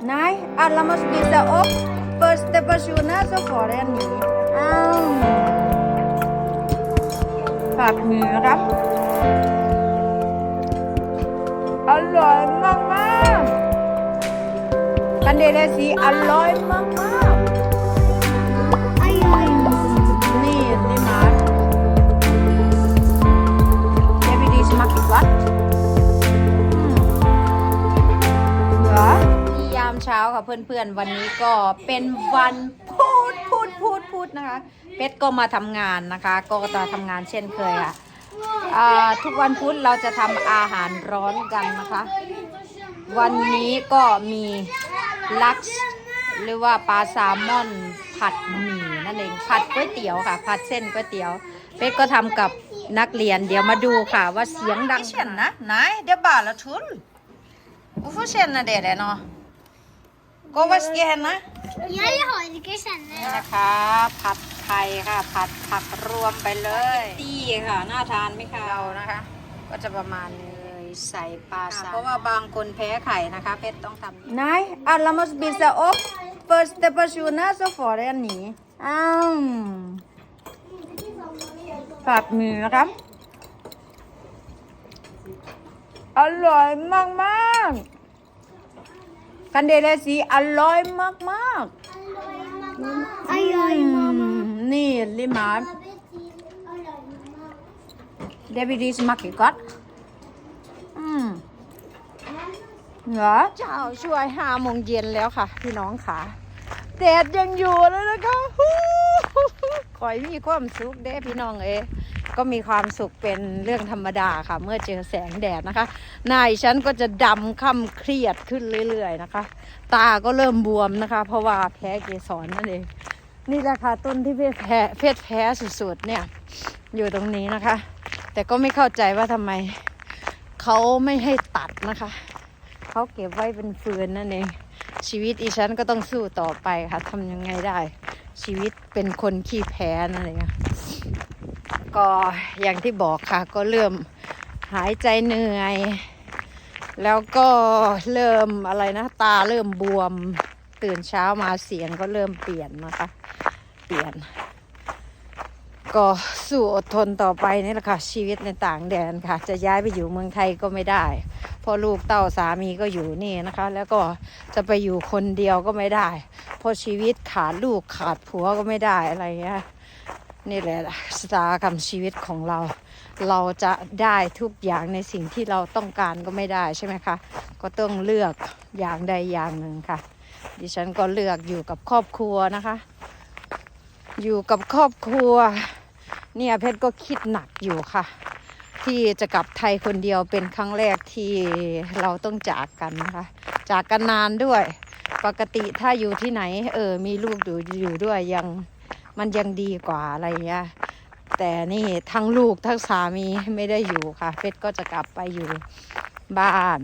Nej, alla måste visa upp. Första personen så får en ny. Mm. ฝากมือนะครับ อร่อยมากมากๆกันเดลสีอร่อยมากมากๆ ช้าค่ะเพื่อนๆ วันนี้ก็เป็นวันพูดพูดพูดพูดนะคะ เพชรก็มาทำงานนะคะ ก็จะทำงานเช่นเคยค่ะทุกวันพุธเราจะทำอาหารร้อนกันนะคะ วันนี้ก็มีลักซ์หรือว่าปลาแซลมอนผัดหมี่นั่นเองผัดก๋วยเตี๋ยวค่ะ ผัดเส้นก๋วยเตี๋ยว เป๊กก็ทำกับนักเรียนเดี๋ยวมาดูค่ะว่าเสียงดังเช่นนะไหนเดี๋ยวบ่าละทุนอุฟเช่นนะเด็ดเนาะ ก็ว่าเสียนนะ Jag har inte känna. นี่นะคะ ผัดไทยค่ะ ผัดผักรวมไปเลยตีค่ะ น่าทานไหมคะเรานะคะ ก็จะประมาณนี้เลยใส่ปลาซาเพราะว่าบางคนแพ้ไข่นะคะ เพชรต้องทำ Nej, alla måste visa upp. Första personen så får en ny. Mm. ฝากมือนะคะอร่อยมากมากๆ กันเดลสีอร่อยมากมากๆ Aj, aj, mamma. นี่ลิมาเดวิดีสมักอีกก่อนอืมเหรอเจ้าช่วยห้าโมงเย็นแล้วค่ะ พี่น้องค่ะแดดยังอยู่เลยนะคะฮู้ขอยมีความสุขเด้พี่น้องเอย ก็มีความสุขเป็นเรื่องธรรมดาค่ะ เมื่อเจอแสงแดดนะคะ หนายฉันก็จะดำค่ำเครียดขึ้นเรื่อยๆนะคะ ตาก็เริ่มบวมนะคะ เพราะว่าแพ้เกสรนั่นเองนี่แหละค่ะต้นที่เพศแพ้เพศแพ้สุดๆเนี่ยอยู่ตรงนี้นะคะ แต่ก็ไม่เข้าใจว่าทำไมเขาไม่ให้ตัดนะคะเขาเก็บไว้เป็นฟืนนั่นเองชีวิตอีฉันก็ต้องสู้ต่อไปค่ะทำยังไงได้ ชีวิตเป็นคนขี้แพ้นั่นเอง ก็อย่างที่บอกค่ะ ก็เริ่มหายใจเหนื่อย แล้วก็เริ่มอะไรนะ ตาเริ่มบวม ตื่นเช้ามาเสียงก็เริ่มเปลี่ยนนะคะ เปลี่ยน ก็สู้อดทนต่อไปนี่แหละค่ะ ชีวิตในต่างแดนค่ะ จะย้ายไปอยู่เมืองไทยก็ไม่ได้เพราะลูกเต้าสามีก็อยู่นี่นะคะ แล้วก็จะไปอยู่คนเดียวก็ไม่ได้ เพราะชีวิตขาดลูกขาดผัวก็ไม่ได้อะไรเงี้ย นี่แหละชะตากรรมชีวิตของเรา เราจะได้ทุกอย่างในสิ่งที่เราต้องการก็ไม่ได้ใช่ไหมคะ ก็ต้องเลือกอย่างใดอย่างหนึ่งค่ะ ดิฉันก็เลือกอยู่กับครอบครัวนะคะ อยู่กับครอบครัว เนี่ยเพชรก็คิดหนักอยู่ค่ะ ที่จะกลับไทยคนเดียวเป็นครั้งแรกที่เราต้องจากกันนะคะ จากกันนานด้วย ปกติถ้าอยู่ที่ไหนเออมีลูกอยู่อยู่ด้วยยัง มันยังดีกว่าอะไรเงี้ยแต่นี่ทั้งลูกทั้งสามีไม่ได้อยู่ค่ะ เพชรก็จะกลับไปอยู่บ้าน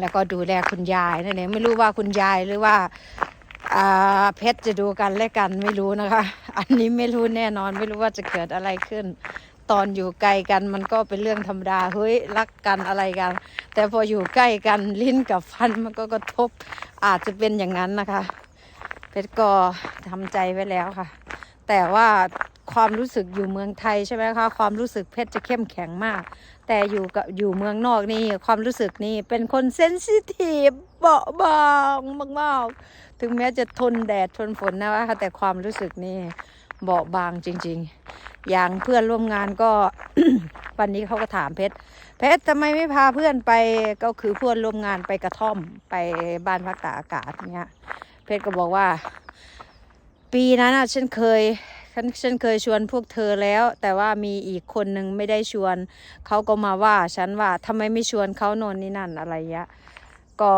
แล้วก็ดูแลคุณยายนั่นเองไม่รู้ว่าคุณยายหรือว่าอ่าเพชรจะดูกันและกันไม่รู้นะคะ อันนี้ไม่รู้แน่นอนไม่รู้ว่าจะเกิดอะไรขึ้น ตอนอยู่ไกลกันมันก็เป็นเรื่องธรรมดาเฮ้ยรักกันอะไรกัน แต่พออยู่ใกล้กันลิ้นกับฟันมันก็กระทบอาจจะเป็นอย่างนั้นนะคะ เพชรก็ทำใจไว้แล้วค่ะ แต่ว่าความรู้สึกอยู่เมืองไทยใช่ไหมคะความรู้สึกเพชรจะเข้มแข็งมาก แต่อยู่กับอยู่เมืองนอกนี่ความรู้สึกนี่เป็นคนเซนซิทีฟเบาบางมากๆ ถึงแม้จะทนแดดทนฝนนะคะแต่ความรู้สึกนี่เบาบางจริง ๆ อย่างเพื่อนร่วมงานก็วันนี้เขาก็ถามเพชรเพชรทำไมไม่พาเพื่อนไปก็คือเพื่อนร่วมงานไปกระท่อมไปบ้านพักตากอากาศเนี้ย เพชรก็บอกว่า ปีนั้นอะฉันเคยฉันฉันเคยชวนพวกเธอแล้ว แต่ว่ามีอีกคนนึงไม่ได้ชวนเขาก็มาว่าฉันว่าทำไมไม่ชวนเขาโนนนี่นั่นอะไรเงี้ย ก็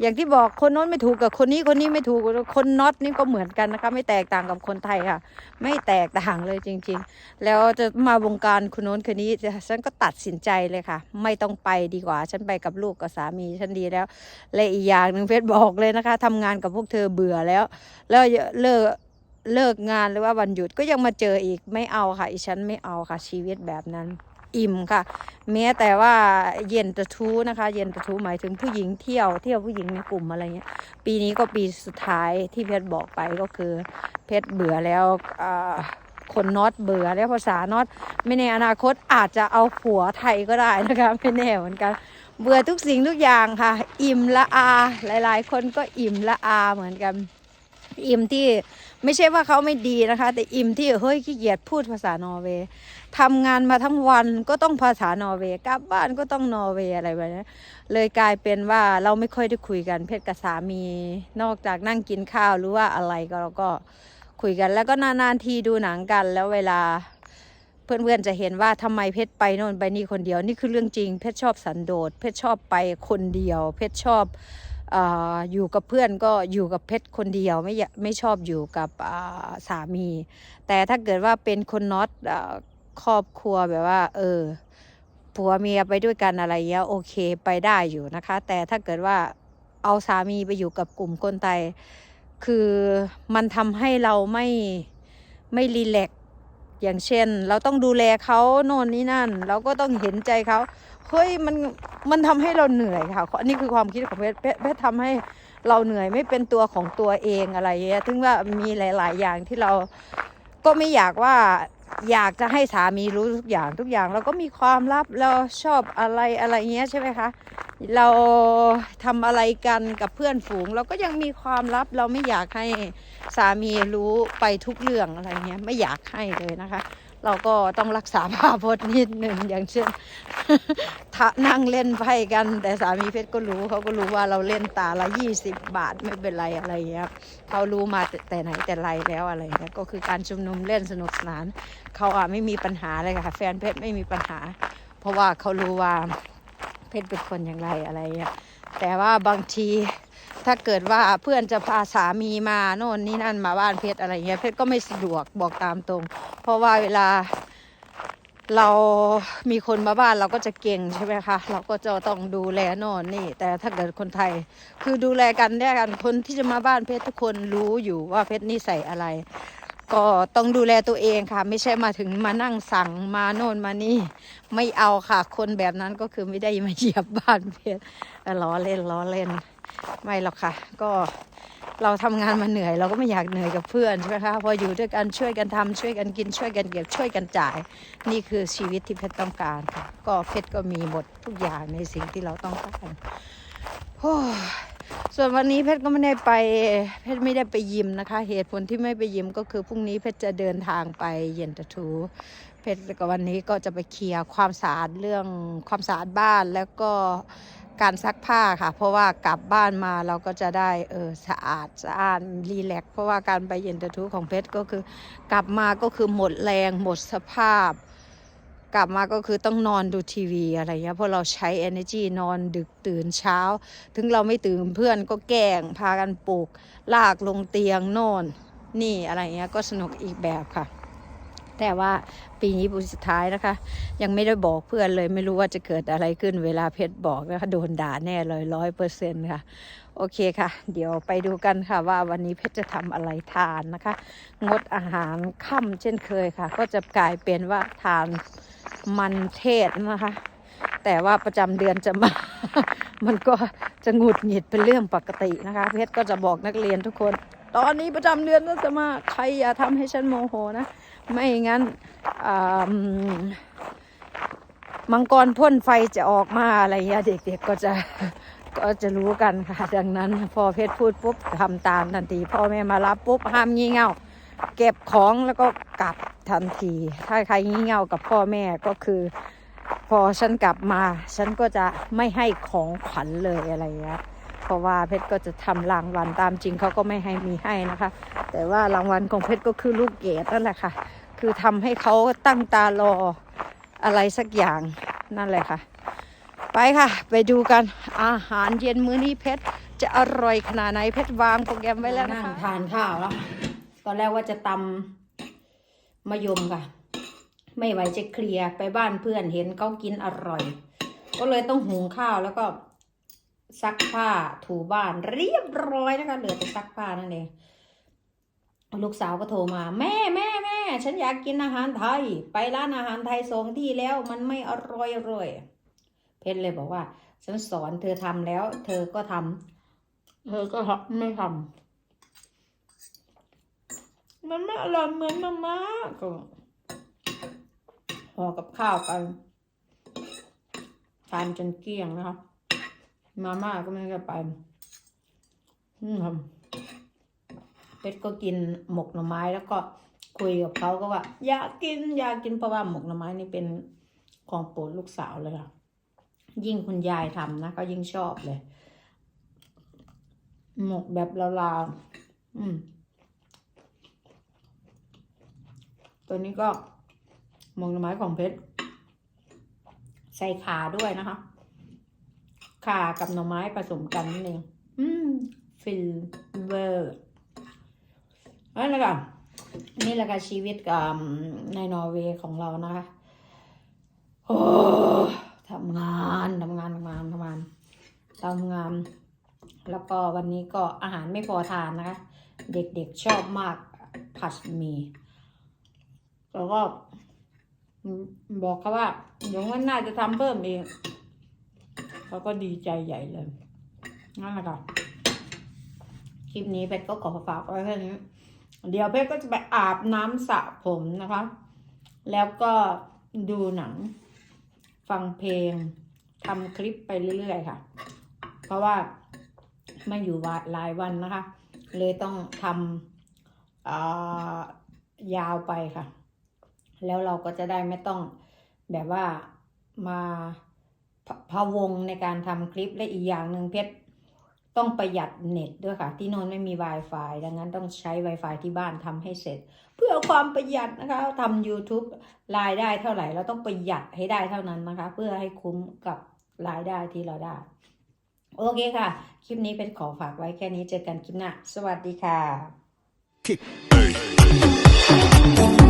อย่างที่บอกคนโน้นไม่ถูกกับคนนี้คนนี้ไม่ถูกคนน็อตนี่ก็เหมือนกันนะคะ ไม่แตกต่างกับคนไทยค่ะ ไม่แตกต่างเลยจริง ๆ แล้วจะมาวงการคนโน้นคนนี้ฉันก็ตัดสินใจเลยค่ะ ไม่ต้องไปดีกว่า ฉันไปกับลูกกับสามีฉันดีแล้ว และอีกอย่างหนึ่งเพชรบอกเลยนะคะทำงานกับพวกเธอเบื่อแล้ว แล้วเลิกเลิกงานหรือว่าวันหยุดก็ยังมาเจออีกไม่เอาค่ะอีฉันไม่เอาค่ะชีวิตแบบนั้น อิ่มค่ะ แม้แต่ว่าเย็นตะทูนะคะ เย็นตะทูหมายถึงผู้หญิงเที่ยวเที่ยวผู้หญิงในกลุ่มอะไรเงี้ย ปีนี้ก็ปีสุดท้ายที่เพชรบอกไปก็คือ เพชรเบื่อแล้วคนน็อตเบื่อแล้วภาษาน็อตไม่ในอนาคตอาจจะเอาผัวไทยก็ได้นะคะไม่แน่เหมือนกัน เบื่อทุกสิ่งทุกอย่างค่ะ อิ่มละอา หลาย ๆ คนก็อิ่มละอาเหมือนกัน อิ่มที่ ไม่ใช่ว่าเขาไม่ดีนะคะ แต่อิ่มที่เฮ้ยขี้เกียจพูดภาษานอร์เวย์ทำงานมาทั้งวันก็ต้องภาษานอร์เวย์กลับบ้านก็ต้องนอร์เวย์อะไรแบบนี้เลยกลายเป็นว่าเราไม่ค่อยได้คุยกันเพชรกับสามี นอกจากนั่งกินข้าวหรือว่าอะไรก็เราก็คุยกันแล้วก็นานๆทีดูหนังกันแล้วเวลาเพื่อนๆจะเห็นว่าทำไมเพชรไปโน่นไปนี่คนเดียว นี่คือเรื่องจริง เพชรชอบสันโดษเพชรชอบไปคนเดียว เพชรชอบ อยู่กับเพื่อนก็อยู่กับเพชรคนเดียวไม่ไม่ชอบอยู่กับสามี แต่ถ้าเกิดว่าเป็นคนน็อตครอบครัวแบบว่า เออผัวเมียไปด้วยกันอะไรเงี้ยโอเคไปได้อยู่นะคะ แต่ถ้าเกิดว่าเอาสามีไปอยู่กับกลุ่มคนไทยคือมันทำให้เราไม่ไม่รีแลกอย่างเช่น เราต้องดูแลเขาโน่นนี่นั่น เราก็ต้องเห็นใจเขา เฮ้ยมันมันทำให้เราเหนื่อยค่ะอันนี้คือความคิดของเพชรเพชรทำให้เราเหนื่อยไม่เป็นตัวของตัวเองอะไรเงี้ยถึงว่ามีหลาย ๆ อย่างที่เราก็ไม่อยากว่าอยากจะให้สามีรู้ทุกอย่างทุกอย่าง เราก็มีความลับเราชอบอะไรอะไรเงี้ยใช่ไหมคะเราทำอะไรกันกับเพื่อนฝูง เราก็ยังมีความลับเราไม่อยากให้สามีรู้ไปทุกเรื่องอะไรเงี้ยไม่อยากให้เลยนะคะ เราก็ต้องรักษาภาพพจน์นิดหนึ่งอย่างเช่นถ้านั่งเล่นไพ่กัน แต่สามีเพชรก็รู้เขาก็รู้ว่าเราเล่นตาละยี่สิบบาทไม่เป็นไรอะไรเงี้ยเขารู้มาแต่แตไหนแต่ไรแล้วอะไรเงี้ยก็คือการชุมนุมเล่นสนุกสนานเขาอะไม่มีปัญหาเลยค่ะ แฟนเพชรไม่มีปัญหา เพราะว่าเขารู้ว่าเพชรเป็นคนอย่างไรอะไรเงี้ยแต่ว่าบางที ถ้าเกิดว่าเพื่อนจะพาสามีมาโน่นนี่นั่นมาบ้านเพชรอะไรเงี้ยเพชรก็ไม่สะดวกบอกตามตรง เพราะว่าเวลาเรามีคนมาบ้านเราก็จะเก่งใช่ไหมคะ เราก็จะต้องดูแลโน่นนี่ แต่ถ้าเกิดคนไทย คือดูแลกันได้กันคนที่จะมาบ้านเพชรทุกคนรู้อยู่ว่าเพชรนิสัยอะไร ก็ต้องดูแลตัวเองค่ะ ไม่ใช่มาถึงมานั่งสั่งมาโน่นมานี่ ไม่เอาค่ะ คนแบบนั้นก็คือไม่ได้มาเหยียบบ้านเพชรล้อเล่นล้อเล่น ไม่หรอกค่ะ ก็เราทำงานมาเหนื่อย เราก็ไม่อยากเหนื่อยกับเพื่อนใช่ไหมคะพออยู่ด้วยกันช่วยกันทำช่วยกันกินช่วยกันเก็บช่วยกันจ่าย นี่คือชีวิตที่เพชรต้องการค่ะก็เพชรก็มีหมดทุกอย่างในสิ่งที่เราต้องการโอ้ ส่วนวันนี้เพชรก็ไม่ได้ไปเพชรไม่ได้ไปยิมนะคะ เหตุผลที่ไม่ไปยิมก็คือพรุ่งนี้เพชรจะเดินทางไปเย็นตะทู เพชรกับวันนี้ก็จะไปเคลียร์ความสะอาดเรื่องความสะอาดบ้านแล้วก็การซักผ้าค่ะ เพราะว่ากลับบ้านมาเราก็จะได้เออสะอาดสะอาดรีแลกซ์เพราะว่าการไปเย็นตะทูของเพชรก็คือกลับมาก็คือหมดแรงหมดสภาพ กลับมาก็คือต้องนอนดูทีวีอะไรเงี้ยเพราะเราใช้ energy นอนดึกตื่นเช้า ถึงเราไม่ตื่นเพื่อนก็แกล้งพากันปลุกลากลงเตียงนอนนี่อะไรเงี้ยก็สนุกอีกแบบค่ะ แต่ว่าปีนี้ปีสุดท้ายนะคะ ยังไม่ได้บอกเพื่อนเลยไม่รู้ว่าจะเกิดอะไรขึ้นเวลาเพชรบอกนะคะโดนด่าแน่เลยร้อยเปอร์เซ็นต์ค่ะ โอเคค่ะ เดี๋ยวไปดูกันค่ะว่าวันนี้เพชรจะทำอะไรทานนะคะ งดอาหารค่ำเช่นเคยค่ะ ก็จะกลายเป็นว่าทานมันเทศนะคะ แต่ว่าประจำเดือนจะมา มันก็จะหงุดหงิดเป็นเรื่องปกตินะคะ เพชรก็จะบอกนักเรียนทุกคน ตอนนี้ประจำเดือนก็จะมาใครอย่าทำให้ฉันโมโหนะ ไม่งั้นมังกรพ่นไฟจะออกมาอะไรเงี้ยเด็กๆก็จะก็จะรู้กันค่ะ ดังนั้น พอเพชรพูดปุ๊บทำตามทันทีพ่อแม่มารับปุ๊บห้ามงี่เง่า เก็บของแล้วก็กลับทันที ถ้าใครงี่เง่ากับพ่อแม่ก็คือ พอฉันกลับมา ฉันก็จะไม่ให้ของขวัญเลยอะไรเงี้ย เพราะว่าเพชรก็จะทำรางวัลตามจริงเขาก็ไม่ให้มีให้นะคะ แต่ว่ารางวัลของเพชรก็คือลูกเกดนั่นแหละค่ะ คือทำให้เขาตั้งตารออะไรสักอย่างนั่นแหละค่ะ ไปค่ะ ไปดูกันอาหารเย็นมื้อนี้เพชรจะอร่อยขนาดไหนเพชรวางโปรแกรมไว้แล้วนะคะทานข้าวแล้วตอนแรกว่าจะตำมะยมค่ะ ไม่ไหวจะเคลียร์ไปบ้านเพื่อนเห็นเขากินอร่อย ก็เลยต้องหุงข้าวแล้วก็ ซักผ้าถูบ้านเรียบร้อยนะคะเหลือแต่ซักผ้านั่นเองลูกสาวก็โทรมา แม่แม่แม่ฉันอยากกินอาหารไทย ไปร้านอาหารไทยสองที่แล้วมันไม่อร่อยเลยเพชรเลยบอกว่า ฉันสอนเธอทำแล้ว เธอก็ทำเธอก็ไม่ทำมันไม่อร่อยเหมือนมาม่าก็ห่อกับข้าวกันทานจนเกลี้ยงนะคะ มาม่าก็ไม่ได้ไปอืมครับเพชรก็กินหมกหน่อไม้แล้วก็คุยกับเขาก็ว่า อยากกินอยากกินเพราะว่าหมกหน่อไม้นี่เป็นของโปรดลูกสาวเลยค่ะ ยิ่งคุณยายทำนะก็ยิ่งชอบเลย หมกแบบลาวๆอืม ตัวนี้ก็หมกหน่อไม้ของเพชรใส่ขาด้วยนะคะ ขากับหน่อไม้ผสมกันนั่นเองอืมฟิลเวอร์นั่นแหละค่ะนี่แหละค่ะชีวิตกับในนอร์เวย์ของเรานะคะโอ้ทำงานทำงานทำงานทำงานทำงาน แล้วก็วันนี้ก็อาหารไม่พอทานนะคะ เด็กๆชอบมากผัดหมี่แล้วก็บอกเขาว่าเดี๋ยววันหน้าจะทำเพิ่มเอง เขาก็ดีใจใหญ่เลย นั่นแหละค่ะ คลิปนี้เพชรก็ขอฝากไว้แค่นี้ เดี๋ยวเพชรก็จะไปอาบน้ำสระผมนะคะ แล้วก็ดูหนัง ฟังเพลงทำคลิปไปเรื่อยๆค่ะ เพราะว่าไม่อยู่วาหลายวันนะคะ เลยต้องทำยาวไปค่ะ แล้วเราก็จะได้ไม่ต้องแบบว่ามา พะวงในการทำคลิปและอีกอย่างหนึ่งเพชรต้องประหยัดเน็ตด้วยค่ะ ที่โนนไม่มี Wi-Fi ดังนั้นต้องใช้ Wi-Fi ที่บ้านทำให้เสร็จ เพื่อความประหยัดนะคะทำ YouTube รายได้เท่าไหร่เราต้องประหยัดให้ได้เท่านั้นนะคะ เพื่อให้คุ้มกับรายได้ที่เราได้ โอเคค่ะ คลิปนี้เป็นขอฝากไว้แค่นี้เจอกันคลิปหน้า สวัสดีค่ะ